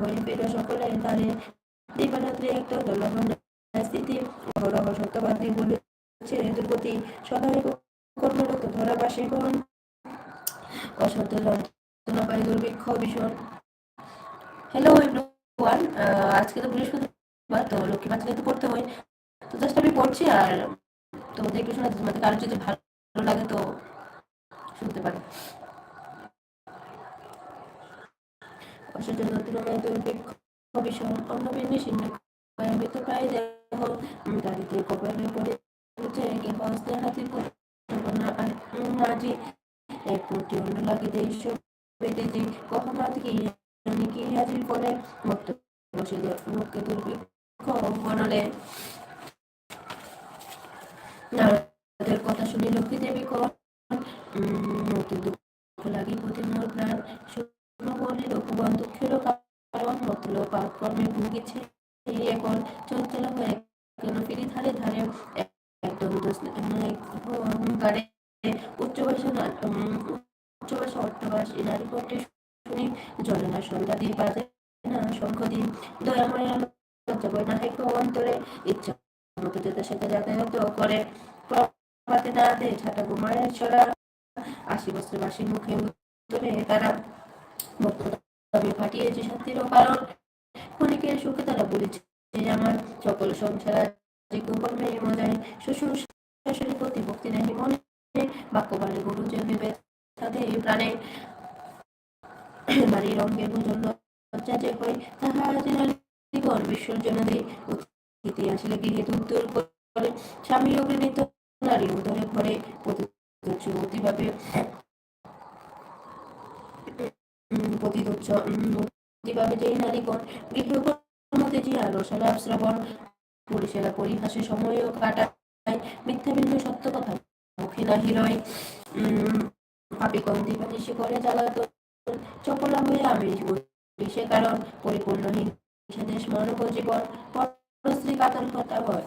হয়ে পেল সকলে তারে দিবারাত্রি একটু দলবন স্থিতি অহরহ সত্যবাদী বলেছে দুর্গতি সদাই কর্মরত ধরা বাসে অসত্য যন্ত্রণা পাই দুর্ভিক্ষ ভীষণ হ্যালো এভরিওয়ান আজকে তো বৃহস্পতিবার তো লক্ষ্মী পাঁচকে তো পড়তে হয় তো জাস্ট আমি পড়ছি আর তোমাদের একটু শোনা তোমাদের কারও যদি ভালো লাগে তো শুনতে পারে দুর্ভিক্ষ ভীষণ অন্য নিশ্চিন্ন ভয়ভীত প্রায় দেহ। গাড়িতে কপালে পড়ে উঠে কে হস্তে হাতে মাঝি এক মুঠি অন্য লাগিতে ঈশ্বর পেতেছি কখনাথ কি আমি কি হাজির করে। মুক্ত বসে মুক্ত দুর্ভিক্ষ বনলে নারদের কথা শুনে লক্ষ্মী দেবী কর মতি দুঃখ লাগি প্রতি মোর প্রাণ শুনো বলে লোকবান দুঃখের কারণ মতল পাপ ভুগেছে। এখন চঞ্চল হয়ে ফিরি ধারে ধারে। একদম গাড়ে উচ্চ বয়সে উচ্চ বয়সে অট্টবাস নারী কণ্ঠে শুনি, জলে সন্ধ্যা দিয়ে বাজে না শঙ্খ দিন। দয়াময় লজ্জা না হেক অন্তরে, ইচ্ছা মতো যেতে সাথে যাতায়াত করে। আশি বছর মুখে তারা। ফাটিয়েছে শান্তিরও কারণ। ক্ষণিকের সুখে তারা বলেছে আমার সকল সংসার যে কুকর্মে মজায় শ্বশুর শাশুড়ি প্রতি ভক্তি নেই মনে বাক্য বাণী গুরু যে ভেবে থাকে প্রাণে। বাড়ির লজ্জা যে হয়, তাহা অতিথি আসলে গৃহে দূর দূর করে, স্বামী নারী উদরে ঘরে অতিভাবে। প্রতিদুচ্ছ অতিভাবে যেই নারীগণ মধ্যে যে আলোচনা শ্রবণ পরিষেবা পরিহাসে সময়ও কাটায়। মিথ্যা ভিন্ন সত্য কথা মুখে না হিরয়। পাপি কন্দি সে করে জ্বালাত চপলা হয়ে আমি সে কারণ। পরিপূর্ণ সে দেশ জীবন পরশ্রী কাতর কথা হয়